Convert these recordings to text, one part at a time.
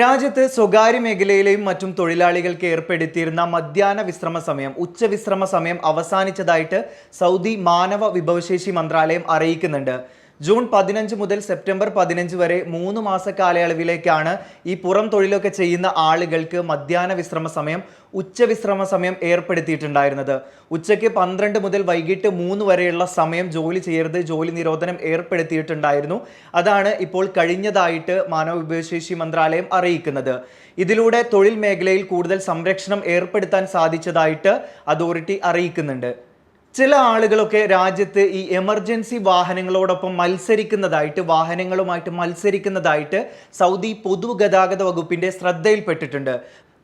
രാജ്യത്ത് സ്വകാര്യ മേഖലയിലെയും മറ്റും തൊഴിലാളികൾക്ക് ഏർപ്പെടുത്തിയിരുന്ന മധ്യാഹ്ന വിശ്രമ സമയം ഉച്ചവിശ്രമ സമയം അവസാനിച്ചതായിട്ട് സൗദി മാനവ വിഭവശേഷി മന്ത്രാലയം അറിയിക്കുന്നുണ്ട്. ജൂൺ പതിനഞ്ച് മുതൽ സെപ്റ്റംബർ പതിനഞ്ച് വരെ മൂന്ന് മാസ കാലയളവിലേക്കാണ് ഈ പുറം തൊഴിലൊക്കെ ചെയ്യുന്ന ആളുകൾക്ക് മധ്യാഹ്ന വിശ്രമ സമയം ഉച്ചവിശ്രമ സമയം ഏർപ്പെടുത്തിയിട്ടുണ്ടായിരുന്നത്. ഉച്ചയ്ക്ക് പന്ത്രണ്ട് മുതൽ വൈകിട്ട് മൂന്ന് വരെയുള്ള സമയം ജോലി ചെയ്യരുത് ജോലി നിരോധനം ഏർപ്പെടുത്തിയിട്ടുണ്ടായിരുന്നു. അതാണ് ഇപ്പോൾ കഴിഞ്ഞതായിട്ട് മാനവ വിഭവശേഷി മന്ത്രാലയം അറിയിക്കുന്നത്. ഇതിലൂടെ തൊഴിൽ മേഖലയിൽ കൂടുതൽ സംരക്ഷണം ഏർപ്പെടുത്താൻ സാധിച്ചതായിട്ട് അതോറിറ്റി അറിയിക്കുന്നുണ്ട്. ചില ആളുകളൊക്കെ രാജ്യത്ത് ഈ എമർജൻസി വാഹനങ്ങളോടൊപ്പം മത്സരിക്കുന്നതായിട്ട് വാഹനങ്ങളുമായിട്ട് മത്സരിക്കുന്നതായിട്ട് സൗദി പൊതുഗതാഗത വകുപ്പിന്റെ ശ്രദ്ധയിൽപ്പെട്ടിട്ടുണ്ട്.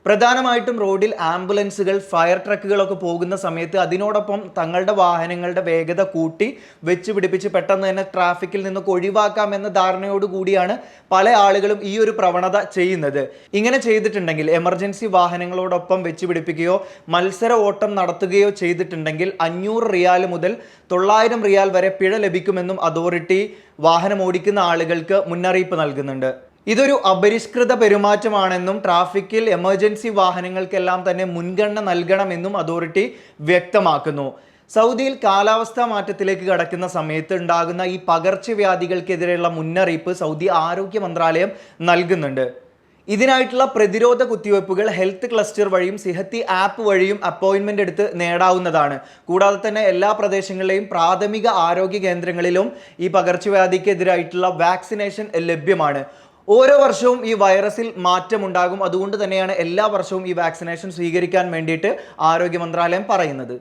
പ്രധാനമായിട്ടും റോഡിൽ ആംബുലൻസുകൾ ഫയർ ട്രക്കുകളൊക്കെ പോകുന്ന സമയത്ത് അതിനോടൊപ്പം തങ്ങളുടെ വാഹനങ്ങളുടെ വേഗത കൂട്ടി വെച്ച് പിടിപ്പിച്ച് പെട്ടെന്ന് തന്നെ ട്രാഫിക്കിൽ നിന്നൊക്കെ ഒഴിവാക്കാം എന്ന ധാരണയോടുകൂടിയാണ് പല ആളുകളും ഈ ഒരു പ്രവണത ചെയ്യുന്നത്. ഇങ്ങനെ ചെയ്തിട്ടുണ്ടെങ്കിൽ എമർജൻസി വാഹനങ്ങളോടൊപ്പം വെച്ച് പിടിപ്പിക്കുകയോ മത്സര ഓട്ടം നടത്തുകയോ ചെയ്തിട്ടുണ്ടെങ്കിൽ അഞ്ഞൂറ് റിയാൽ മുതൽ തൊള്ളായിരം റിയാൽ വരെ പിഴ ലഭിക്കുമെന്നും അതോറിറ്റി വാഹനം ഓടിക്കുന്ന ആളുകൾക്ക് മുന്നറിയിപ്പ് നൽകുന്നുണ്ട്. ഇതൊരു അപരിഷ്കൃത പെരുമാറ്റമാണെന്നും ട്രാഫിക്കിൽ എമർജൻസി വാഹനങ്ങൾക്കെല്ലാം തന്നെ മുൻഗണന നൽകണമെന്നും അതോറിറ്റി വ്യക്തമാക്കുന്നു. സൗദിയിൽ കാലാവസ്ഥാ മാറ്റത്തിലേക്ക് കടക്കുന്ന സമയത്ത് ഉണ്ടാകുന്ന ഈ പകർച്ചവ്യാധികൾക്കെതിരെയുള്ള മുന്നറിയിപ്പ് സൗദി ആരോഗ്യ മന്ത്രാലയം നൽകുന്നുണ്ട്. ഇതിനായിട്ടുള്ള പ്രതിരോധ കുത്തിവയ്പ്പുകൾ ഹെൽത്ത് ക്ലസ്റ്റർ വഴിയും സിഹത്തി ആപ്പ് വഴിയും അപ്പോയിൻമെന്റ് എടുത്ത് നേടാവുന്നതാണ്. കൂടാതെ തന്നെ എല്ലാ പ്രദേശങ്ങളിലെയും പ്രാഥമിക ആരോഗ്യ കേന്ദ്രങ്ങളിലും ഈ പകർച്ചവ്യാധിക്കെതിരായിട്ടുള്ള വാക്സിനേഷൻ ലഭ്യമാണ്. ഓരോ വർഷവും ഈ വൈറസിൽ മാറ്റമുണ്ടാകും. അതുകൊണ്ട് തന്നെയാണ് എല്ലാ വർഷവും ഈ വാക്സിനേഷൻ സ്വീകരിക്കാൻ വേണ്ടിയിട്ട് ആരോഗ്യ മന്ത്രാലയം പറയുന്നത്.